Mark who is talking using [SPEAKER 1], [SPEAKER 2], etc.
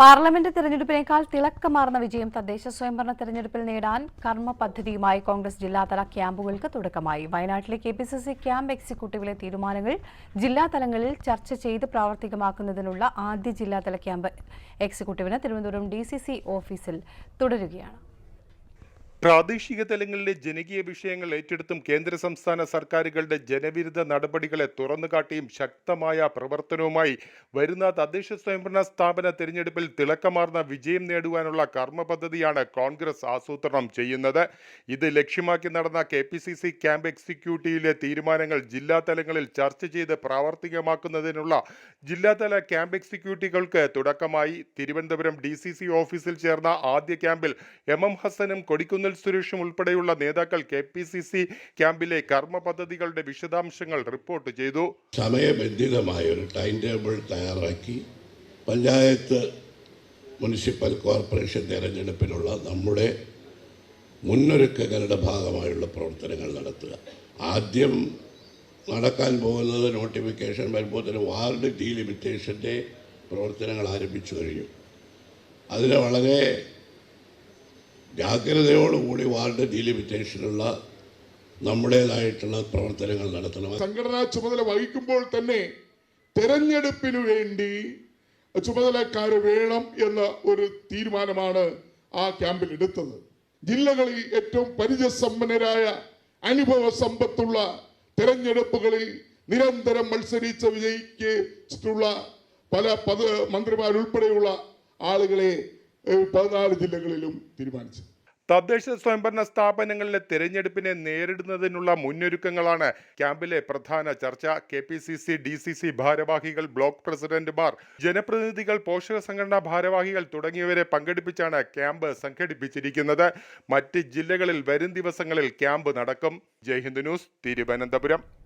[SPEAKER 1] Parliament തെരഞ്ഞെടുപ്പിനേക്കാൾ തിളക്കമാർന്ന വിജയം തദ്ദേശ സ്വയംഭരണ തെരഞ്ഞെടുപ്പിൽ നേടാൻ കർമ്മ പദ്ധതിയുമായി കോൺഗ്രസ് ജില്ലാതല ക്യാമ്പുകൾക്ക് തുടക്കമായി. വയനാട്ടിലെ K P C C camp എക്സിക്യൂട്ടീവിലെ തീരുമാനങ്ങൾ ജില്ലാതലങ്ങളിൽ ചർച്ച ചെയ്ത് പ്രാവർത്തികമാക്കുന്നതിനുള്ള ആദ്യ ജില്ലാതല ക്യാമ്പ് എക്സിക്യൂട്ടീവിന് തിരുവനന്തപുരം ഡി ഓഫീസിൽ തുടരുകയാണ്.
[SPEAKER 2] പ്രാദേശിക തലങ്ങളിലെ ജനകീയ വിഷയങ്ങൾ ഏറ്റെടുത്തും കേന്ദ്ര സംസ്ഥാന സർക്കാരുകളുടെ ജനവിരുദ്ധ നടപടികളെ തുറന്നുകാട്ടിയും ശക്തമായ പ്രവർത്തനവുമായി വരുന്ന തദ്ദേശ സ്വയംഭരണ സ്ഥാപന തിരഞ്ഞെടുപ്പിൽ തിളക്കമാർന്ന വിജയം നേടുവാനുള്ള കർമ്മ പദ്ധതിയാണ് കോൺഗ്രസ് ആസൂത്രണം ചെയ്യുന്നത്. ഇത് ലക്ഷ്യമാക്കി നടന്ന K P C C camp എക്സിക്യൂട്ടീവിലെ തീരുമാനങ്ങൾ ജില്ലാ തലങ്ങളിൽ ചർച്ച ചെയ്ത് പ്രാവർത്തികമാക്കുന്നതിനുള്ള ജില്ലാതല ക്യാമ്പ് എക്സിക്യൂട്ടീവുകൾക്ക് തുടക്കമായി. തിരുവനന്തപുരം ഡി ഓഫീസിൽ ചേർന്ന ആദ്യ ക്യാമ്പിൽ എം എം ഹസനും കൊടിക്കുന്നിൽ സുരേഷും ഉൾപ്പെടെയുള്ള നേതാക്കൾ കെ പി സി സി ക്യാമ്പിലെ കർമ്മ പദ്ധതികളുടെ വിശദാംശങ്ങൾ റിപ്പോർട്ട് ചെയ്തു.
[SPEAKER 3] സമയബന്ധിതമായ ഒരു ടൈം ടേബിൾ തയ്യാറാക്കി പഞ്ചായത്ത് മുനിസിപ്പൽ കോർപ്പറേഷൻ തെരഞ്ഞെടുപ്പിനുള്ള നമ്മുടെ മുന്നൊരുക്കങ്ങളുടെ ഭാഗമായുള്ള പ്രവർത്തനങ്ങൾ നടത്തുക. ആദ്യം നടക്കാൻ പോകുന്നത് നോട്ടിഫിക്കേഷൻ വരുമ്പോൾ തന്നെ വാർഡ് ഡീലിമിറ്റേഷന്റെ പ്രവർത്തനങ്ങൾ ആരംഭിച്ചു കഴിഞ്ഞു. അതിന് വളരെ ജാഗ്രതയോടുകൂടി വാർഡ് ഡീലിമിറ്റേഷനുള്ള നമ്മുടേതായിട്ടുള്ള പ്രവർത്തനങ്ങൾ നടത്തണം.
[SPEAKER 4] സംഘടനാ ചുമതല വഹിക്കുമ്പോൾ തന്നെ തെരഞ്ഞെടുപ്പിനു വേണ്ടി ചുമതലക്കാർ വേണം എന്ന ഒരു തീരുമാനമാണ് ആ ക്യാമ്പിൽ എടുത്തത്. ജില്ലകളിൽ ഏറ്റവും പരിചയസമ്പന്നരായ അനുഭവ സമ്പത്തുള്ള തെരഞ്ഞെടുപ്പുകളിൽ നിരന്തരം മത്സരിച്ച് വിജയിച്ചിട്ടുള്ള പല പദ മന്ത്രിമാരുൾപ്പെടെയുള്ള ആളുകളെ പതിനാല് ജില്ലകളിലും തീരുമാനിച്ചു.
[SPEAKER 2] തദ്ദേശ സ്വയംഭരണ സ്ഥാപനങ്ങളിലെ തെരഞ്ഞെടുപ്പിനെ നേരിടുന്നതിനുള്ള മുന്നൊരുക്കങ്ങളാണ് ക്യാമ്പിലെ പ്രധാന ചർച്ച. K P C C D C C ഭാരവാഹികൾ ബ്ലോക്ക് പ്രസിഡന്റുമാർ ജനപ്രതിനിധികൾ പോഷക സംഘടനാ ഭാരവാഹികൾ തുടങ്ങിയവരെ പങ്കെടുപ്പിച്ചാണ് ക്യാമ്പ് സംഘടിപ്പിച്ചിരിക്കുന്നത്. മറ്റ് ജില്ലകളിൽ വരും ദിവസങ്ങളിൽ ക്യാമ്പ് നടക്കും. ജയ്ഹിന്ദ് ന്യൂസ് തിരുവനന്തപുരം.